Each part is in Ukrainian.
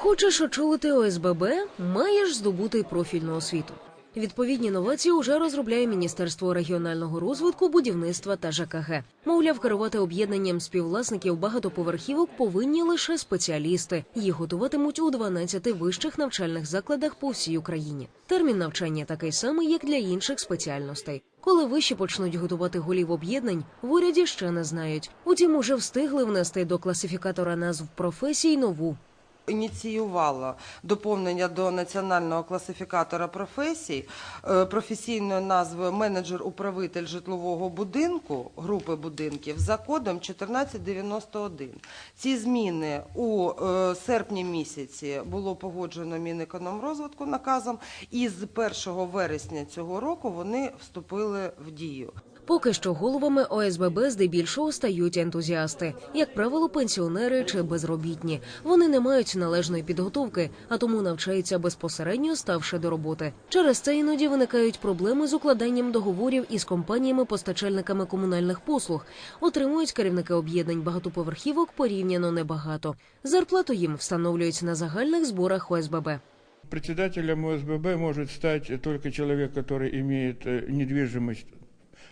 Хочеш очолити ОСББ, маєш здобути профільну освіту. Відповідні новації уже розробляє Міністерство регіонального розвитку, будівництва та ЖКГ. Мовляв, керувати об'єднанням співвласників багатоповерхівок повинні лише спеціалісти. Їх готуватимуть у 12 вищих навчальних закладах по всій Україні. Термін навчання такий самий, як для інших спеціальностей. Коли вищі почнуть готувати голів об'єднань, в уряді ще не знають. Утім, уже встигли внести до класифікатора назв професій нову ініціювала доповнення до національного класифікатора професій е, професійною назвою менеджер-управитель житлового будинку групи будинків за кодом 1491. Ці зміни у е, серпні місяці було погоджено Мінекономрозвитку наказом, і з 1 вересня цього року вони вступили в дію. Поки що головами ОСББ здебільшого стають ентузіасти, як правило, пенсіонери чи безробітні. Вони не мають належної підготовки, а тому навчаються безпосередньо ставши до роботи. Через це іноді виникають проблеми з укладанням договорів із компаніями-постачальниками комунальних послуг. Отримують керівники об'єднань багатоповерхівок порівняно небагато. Зарплату їм встановлюють на загальних зборах ОСББ. Председателем ОСББ может стать только человек, который имеет э, недвижимость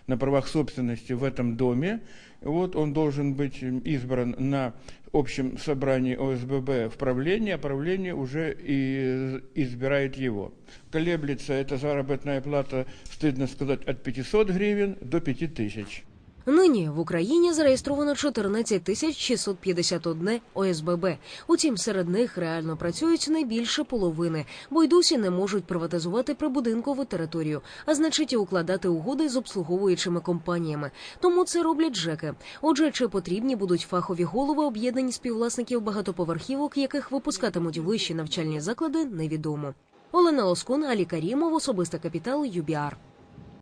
на правах собственности в этом доме. Вот он должен быть избран на общем собрании ОСББ в правлении, а правление уже и избирает его. Колеблется эта заработная плата, стыдно сказать, от 500 гривен до 5000. Нині в Україні зареєстровано 14 тисяч 651 ОСББ. Утім, серед них реально працюють не більше половини, бо й досі не можуть приватизувати прибудинкову територію, а значить і укладати угоди з обслуговуючими компаніями. Тому це роблять ЖЕКи. Отже, чи потрібні будуть фахові голови об'єднань співвласників багатоповерхівок, яких випускатимуть вищі навчальні заклади, невідомо. Олена Лоскун, Алі Карімов, особистий капітал, ЮБІАР.